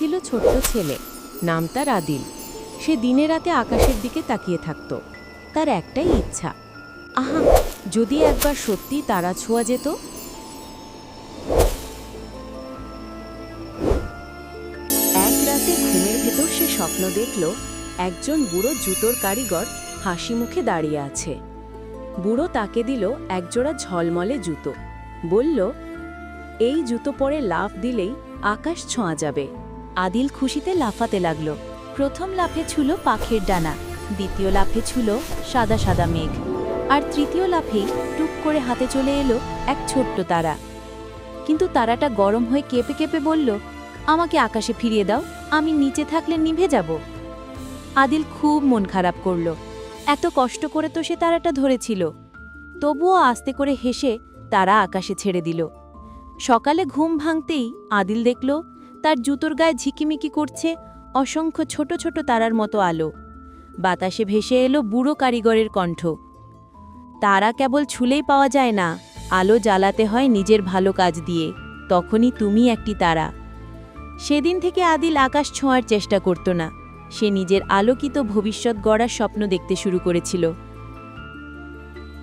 ছিল ছোট্ট ছেলে। নাম তার আদিল। সে দিনে রাতে আকাশের দিকে তাকিয়ে থাকত। তার একটাই ইচ্ছা। আহা, যদি একবার সত্যি তারা ছোঁয়া যেত? এক রাতে ঘুমের ভেতর সে স্বপ্ন দেখল, একজন বুড়ো জুতোর কারিগর হাসি মুখে দাঁড়িয়ে আছে। বুড়ো তাকে দিল একজোড়া ঝলমলে জুতো। বলল, এই জুতো পরে লাফ দিলেই আকাশ ছোঁয়া যাবে। আদিল খুশিতে লাফাতে লাগল। প্রথম লাফে ছিল পাখির ডানা, দ্বিতীয় লাফে ছিল সাদা সাদা মেঘ, আর তৃতীয় লাফেই টুক করে হাতে চলে এলো এক ছোট্ট তারা। কিন্তু তারাটা গরম হয়ে কেঁপে কেঁপে বলল, আমাকে আকাশে ফিরিয়ে দাও, আমি নিচে থাকলে নিভে যাব। আদিল খুব মন খারাপ করল। এত কষ্ট করে তো সে তারাটা ধরেছিল। তবুও আস্তে করে হেসে তারা আকাশে ছেড়ে দিল। সকালে ঘুম ভাঙতেই আদিল দেখল তার জুতোর গায়ে ঝিকিমিকি করছে অসংখ্য ছোট ছোট তারার মতো আলো। বাতাসে ভেসে এলো বুড়ো কারিগরের কণ্ঠ। তারা কেবল ছুলেই পাওয়া যায় না, আলো জ্বালাতে হয় নিজের ভালো কাজ দিয়ে, তখনই তুমি একটি তারা। সেদিন থেকে আদিল আকাশ ছোঁয়ার চেষ্টা করত না, সে নিজের আলোকিত ভবিষ্যৎ গড়ার স্বপ্ন দেখতে শুরু করেছিল।